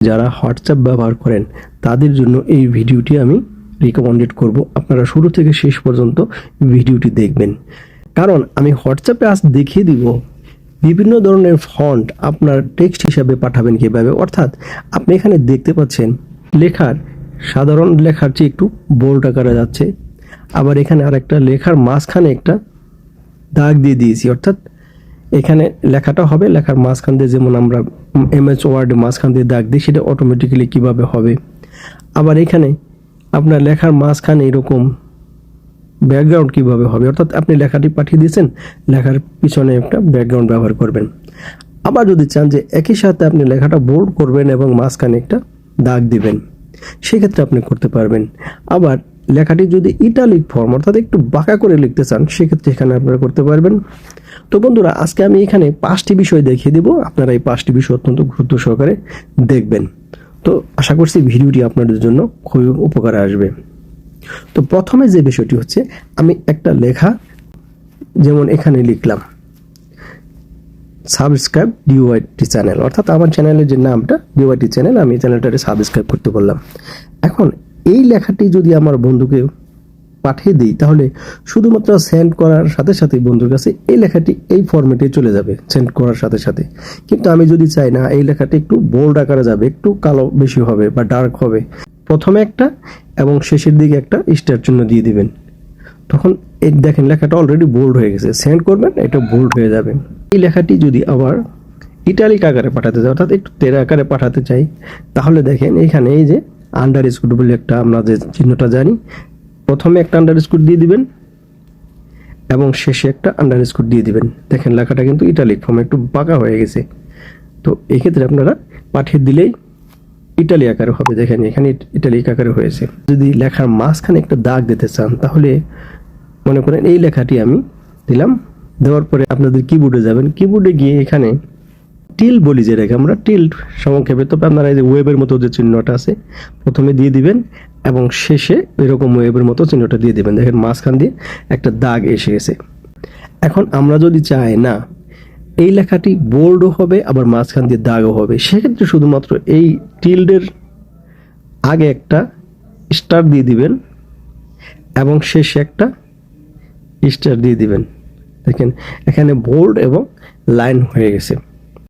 যারা হোয়াটসঅ্যাপ ব্যবহার করেন, তাদের জন্য এই ভিডিওটি আমি রিকমেন্ডেড করব। আপনারা শুরু থেকে শেষ পর্যন্ত ভিডিওটি দেখবেন। কারণ আমি হোয়াটসঅ্যাপে আজ দেখিয়ে দিব বিভিন্ন ধরনের ফন্ট আপনার টেক্সট হিসাবে পাঠাবেন কীভাবে। অর্থাৎ আপনি এখানে দেখতে পাচ্ছেন লেখার, সাধারণ লেখার চেয়ে একটু বোল্ড আকারে যাচ্ছে। আবার এখানে আরেকটা লেখার মাঝখানে একটা দাগ দিয়ে দিয়েছি। অর্থাৎ এখানে লেখাটা হবে, লেখার মাঝখান দিয়ে যেমন আমরা এমএস ওয়ার্ডে মাঝখান দিয়ে দাগ দিই, সেটা অটোমেটিক্যালি কীভাবে হবে? আবার এখানে আপনার লেখার মাঝখানে এরকম ব্যাকগ্রাউন্ড কীভাবে হবে? অর্থাৎ আপনি লেখাটি পাঠিয়ে দিয়েছেন, লেখার পিছনে একটা ব্যাকগ্রাউন্ড ব্যবহার করবেন। আবার যদি চান যে একই সাথে আপনি লেখাটা বোল্ড করবেন এবং মাঝখানে একটা দাগ দিবেন, সেক্ষেত্রে আপনি করতে পারবেন। আবার লেখাটি যদি ইটালিক ফর্ম অর্থাৎ একটু বাঁকা করে লিখতে চান, সেক্ষেত্রে এখানে আপনারা করতে পারবেন। তো বন্ধুরা, আজকে আমি এখানে পাঁচটি বিষয় দেখিয়ে দিব। আপনারা এই পাঁচটি বিষয় অত্যন্ত গুরুত্ব সহকারে দেখবেন। তো আশা করছি ভিডিওটি আপনাদের জন্য খুবই উপকারে আসবে। তো প্রথমে যে বিষয়টি হচ্ছে, আমি একটা লেখা যেমন এখানে লিখলাম, সাবস্ক্রাইব ডিওয়াইটি চ্যানেল। অর্থাৎ আমার চ্যানেলের যে নামটা ডিওয়াইটি চ্যানেল, আমি চ্যানেলটাকে সাবস্ক্রাইব করতে বললাম। এখন এই লেখাটি যদি আমার বন্ধুকে পাঠিয়ে দিই, তাহলে শুধুমাত্র সেন্ড করার সাথে সাথে বন্ধুর কাছে এই লেখাটি এই ফরম্যাটে চলে যাবে সেন্ড করার সাথে সাথে। কিন্তু আমি যদি চাই না, এই লেখাটি একটু বোল্ড আকারে যাবে, একটু কালো বেশি হবে বা ডার্ক হবে, প্রথমে একটা এবং শেষের দিকে একটা স্টার চিহ্ন দিয়ে দিবেন। তখন এই দেখেন লেখাটা অলরেডি বোল্ড হয়ে গেছে সেন্ড করবেন, এটা বোল্ড হয়ে যাবে। এই লেখাটি যদি আবার ইটালিক আকারে পাঠাতে চাই, অর্থাৎ একটু তেরা আকারে পাঠাতে চাই, তাহলে দেখেন এখানে এই যে আন্ডার স্কুট বলে একটা আমরা যে চিহ্নটা জানি, প্রথমে একটা আন্ডার স্কুট দিয়ে দিবেন এবং শেষে একটা আন্ডার স্কুট দিয়ে দিবেন। দেখেন লেখাটা কিন্তু ইটালিক ফর্মে একটু বাঁকা হয়ে গেছে। তো এক্ষেত্রে আপনারা পাঠিয়ে দিলেই ইটালি আকারে হবে। দেখেন এখানে ইটালিক আকারে হয়েছে। যদি লেখার মাঝখানে একটা দাগ দিতে চান, তাহলে মনে করেন এই লেখাটি আমি দিলাম। দেওয়ার পরে আপনাদের কিবোর্ডে যাবেন। কিবোর্ডে গিয়ে এখানে টিল বলি যেটাকে আমরা টিল সংক্ষেপে। তবে আপনারা এই যে ওয়েবের মতো যে চিহ্নটা আছে, প্রথমে দিয়ে দিবেন এবং শেষে এরকম ওয়েবের মতো চিহ্নটা দিয়ে দিবেন। দেখেন মাঝখান দিয়ে একটা দাগ এসে গেছে। এখন আমরা যদি চাই না, এই লেখাটি বোল্ডও হবে, আবার মাঝখান দিয়ে দাগও হবে। সেক্ষেত্রে শুধুমাত্র এই টিল্ডের আগে একটা স্টার দিয়ে দিবেন এবং শেষে একটা স্টার দিয়ে দিবেন। দেখেন, এখানে বোল্ড এবং লাইন হয়ে গেছে।